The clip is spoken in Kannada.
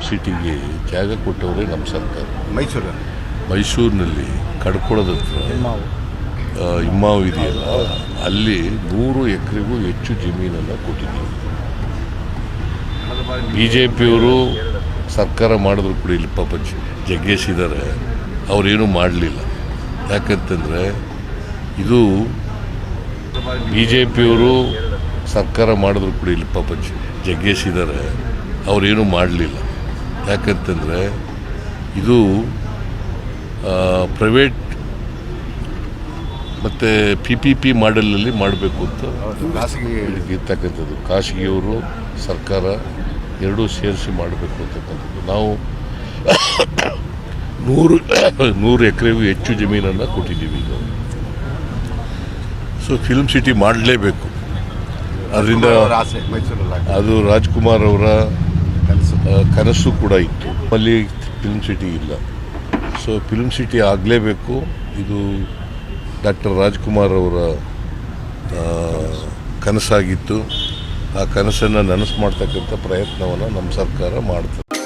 ಫಿಲ್ಮ್ ಸಿಟಿಗೆ ಜಾಗ ಕೊಟ್ಟವರೇ ನಮ್ಮ ಸರ್ಕಾರ. ಮೈಸೂರು. ಮೈಸೂರಿನಲ್ಲಿ ಕಡ್ಕೊಳದ ಹತ್ರ ಇಮ್ಮಾವು. ಇದೆಯಲ್ಲ ಅಲ್ಲಿ ನೂರು ಎಕರೆಗೂ ಹೆಚ್ಚು ಜಮೀನನ್ನು ಕೊಟ್ಟಿದ್ದೀವಿ ಬಿ ಜೆ ಪಿಯವರು ಸರ್ಕಾರ ಮಾಡಿದ್ರು ಕೂಡ ಇಲ್ಲಿ ಪಾಪ ಜಗ್ಗೇಶ್ ಇದ್ದಾರೆ ಅವರೇನು ಮಾಡಲಿಲ್ಲ. ಯಾಕಂತಂದರೆ ಇದು ಬಿ ಜೆ ಪಿಯವರು ಸರ್ಕಾರ ಮಾಡಿದ್ರು ಕೂಡ ಇಲ್ಲಿ ಪಾಪ ಜಗ್ಗೇಶ್ ಇದ್ದಾರೆ ಅವರೇನು ಮಾಡಲಿಲ್ಲ. ಯಾಕಂತಂದರೆ ಇದು ಪ್ರೈವೇಟ್ ಮತ್ತು ಪಿ ಪಿ ಪಿ ಮಾಡೆಲಲ್ಲಿ ಮಾಡಬೇಕು ಅಂತ ಖಾಸಗಿ ಇರ್ತಕ್ಕಂಥದ್ದು. ಖಾಸಗಿಯವರು ಸರ್ಕಾರ ಎರಡೂ ಸೇರಿಸಿ ಮಾಡಬೇಕು ಅಂತಕ್ಕಂಥದ್ದು. ನಾವು ನೂರು ನೂರು ಎಕರೆಗೂ ಹೆಚ್ಚು ಜಮೀನನ್ನು ಕೊಟ್ಟಿದ್ದೀವಿ ಈಗ. ಸೊ ಫಿಲ್ಮ್ ಸಿಟಿ ಮಾಡಲೇಬೇಕು. ಅದರಿಂದ ಅದು ರಾಜ್ಕುಮಾರ್ ಅವರ ಕನಸು ಕೂಡ ಇತ್ತು. ಅಲ್ಲಿ ಫಿಲ್ಮ್ ಸಿಟಿ ಇಲ್ಲ. ಸೊ ಫಿಲ್ಮ್ ಸಿಟಿ ಆಗಲೇಬೇಕು. ಇದು ಡಾಕ್ಟರ್ ರಾಜ್ಕುಮಾರ್ ಅವರ ಕನಸಾಗಿತ್ತು. ಆ ಕನಸನ್ನು ನನಸು ಮಾಡ್ತಕ್ಕಂಥ ಪ್ರಯತ್ನವನ್ನು ನಮ್ಮ ಸರ್ಕಾರ ಮಾಡ್ತದೆ.